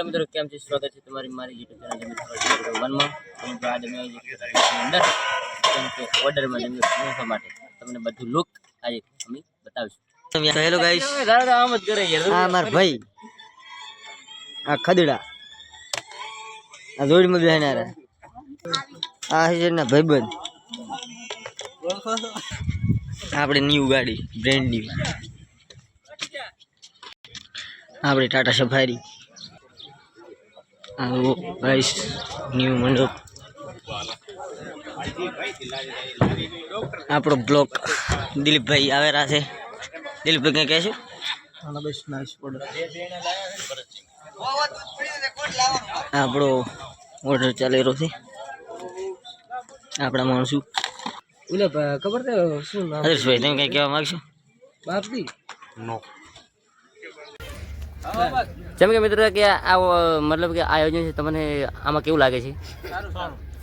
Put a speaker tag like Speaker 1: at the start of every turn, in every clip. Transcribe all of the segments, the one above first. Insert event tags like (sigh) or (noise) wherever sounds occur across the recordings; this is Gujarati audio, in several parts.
Speaker 1: હેલો મિત્રો કેમ છે? સ્વાગત છે તમારી મારી યુટ્યુબ ચેનલ ફળ વનમાં પરંતુ આજે મેં અંદર કેમ કે ઓર્ડરમાં જમીન પહોંચવા માટે તમને બધું લુક આજે અમે બતાવીશું.
Speaker 2: હેલો ગાઈસ
Speaker 1: આમ જ કરે યાર
Speaker 2: આ માર ભાઈ આ ખદડા. આ જોડીમાં બેહનારા આ છે ના ભાઈબંધ. આપણે ન્યૂ ગાડી બ્રેન્ડ ન્યુ આપણે ટાટા સફારી. આ ગાઈસ ન્યૂ મંડપ આપણો બ્લોક દિલીપભાઈ આવેલા છે. દિલીપભાઈ કંઈ કહેશું? આપણો ઓર્ડર ચાલી રહ્યો છે. આપણા માણસું.
Speaker 1: ઓલે ખબર
Speaker 2: હર્ષભાઈ તમે કઈ કહેવા માંગશો?
Speaker 1: બાપજી. જેમ કે મિત્રો કે આ મતલબ કે આયોજન છે તમને આમાં કેવું લાગે છે?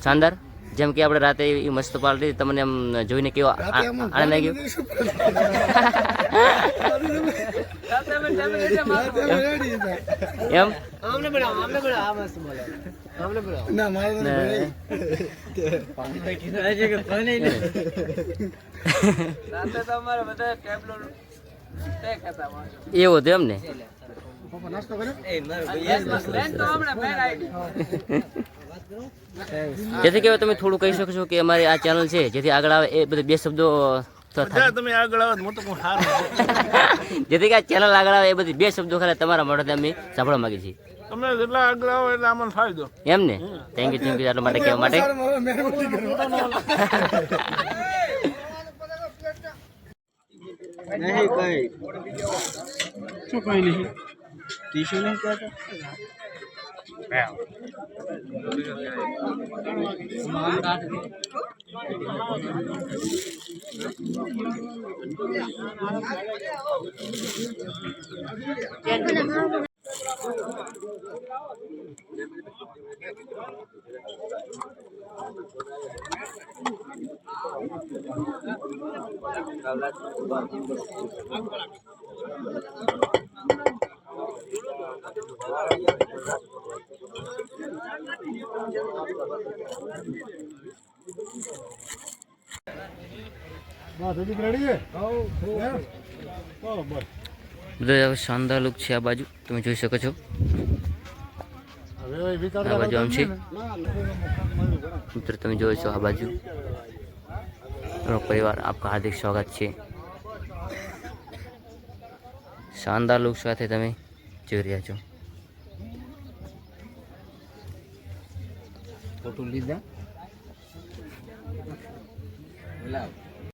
Speaker 1: શાનદાર? જેમ કે આપણે રાતે એ મસ્ત પાર્ટી તમને એમ જોઈને કેવો આનંદ આવી ગયો એમ એવું હતું એમ ને જેથી કહેવાય તમે થોડું કહી શકશો કે અમારી આ ચેનલ છે જેથી આગળ આવે એ બધા બે શબ્દો તો
Speaker 3: તમે આગળ આવો તો હું (laughs)
Speaker 1: જેથી કે આ ચેનલ આગળ આવે એ બધી બે શબ્દો ખાલી તમારા મોઢાથી અમે સાંભળવા માંગીએ છીએ.
Speaker 3: તમે જેટલા આગળ આવો એટલે આમાં ફાયદો.
Speaker 1: એમ ને? થેન્ક યુ થેન્ક યુ એટલા માટે કહેવા માટે. (laughs)
Speaker 2: નહીં કઈ.
Speaker 3: શું કઈ નહીં?
Speaker 2: ટીશ્યુ નહીં કહેતા
Speaker 1: શાનદાર લુક છે આ બાજુ. તમે જોઈ શકો છો. આ બાજુ આમ છે. મિત્રો, તમે જોઈ છો આ બાજુ. પરિવાર આપકા હાર્દિક સ્વાગત છે. શાનદાર લુક સાથે તમે જોઈ રહ્યા છો.
Speaker 2: ফটো লিজা লাভ